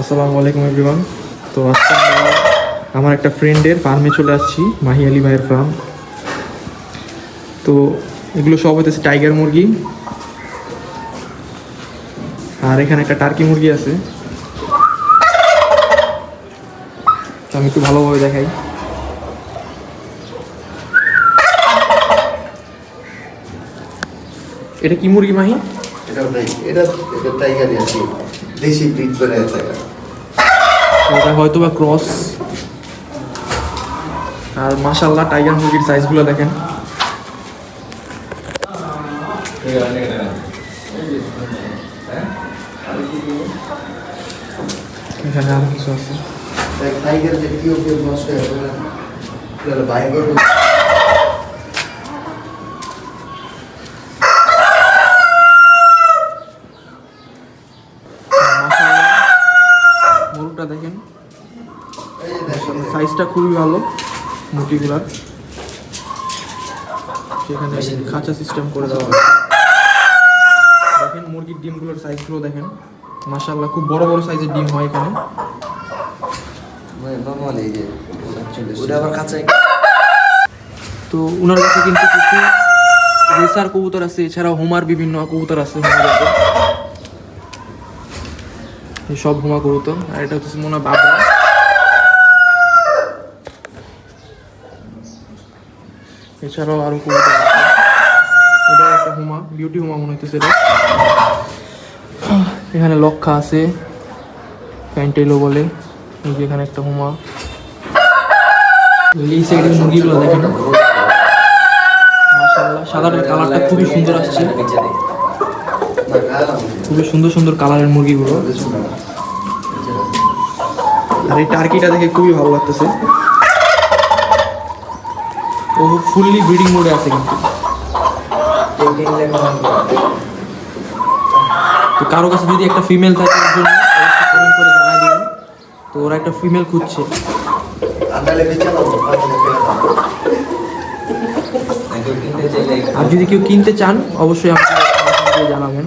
আসসালামু আলাইকুম এভরিওয়ান তো আজকে আমরা একটা ফ্রেন্ডের ফার্মে চলে আসছি, মাহি আলী ভাইয়ের ফার্ম তো এগুলো সব হইতেছে টাইগার মুরগি। আর এখানে একটা টার্কি মুরগি আছে। তো আমি একটু ভালোভাবে দেখাই। এটা কি মুরগি, মাহি? এটা এটা এটা টাইগারই আছে দেশি ব্রিড করে টাইগার এটা হয়তো বা ক্রস আর মাশাল্লাহ টাইগার মুরগির সাইজগুলো দেখেন। এখানে আরও কিছু আছে। টাইগার যে কি ওকে এটা বাইরে মাশাল্লাহ মুরগটা দেখেন এই যে দেখেন সাইজটা খুবই ভালো মুরগিগুলার সেখানে খাঁচা সিস্টেম করে দেওয়া দেখেন মুরগির ডিমগুলোর সাইজগুলো দেখেন। মাশাল্লাহ খুব বড় বড় সাইজের ডিম হয় এখানে। মানে তো ওনার কাছে কিন্তু কিছু রেসার কবুতর আছে এছাড়াও হুমার বিভিন্ন কবুতর আছে সব হুমা কবুতর। আর এটা হচ্ছে মনে হয় বাবরা। এছাড়াও আরও কবুতর আছে? এটা একটা হুমা বিউটি হুমা মনে হইতেছে এটা। এখানে লক্ষা আছে প্যান্টেলো বলে, এই এখানে একটা হুমা। এই সাইডের মুরগিগুলো দেখেন। মাশাআল্লাহ সাদার কালারটা খুবই সুন্দর আসছে। খুবই সুন্দর সুন্দর কালারের মুরগিগুলো। আর এই টার্কিটা দেখে খুবই ভালো লাগতেছে। ও ফুললি ব্রিডিং মোডে আছে কিন্তু। তো কারও কাছে যদি একটা ফিমেল থাকে, ওর জন্য কমেন্ট করে জানাই দিবেন। তো ওরা একটা ফিমেল খুঁজছে। আর যদি কেউ কিনতে চান, অবশ্যই আমাকে জানাবেন।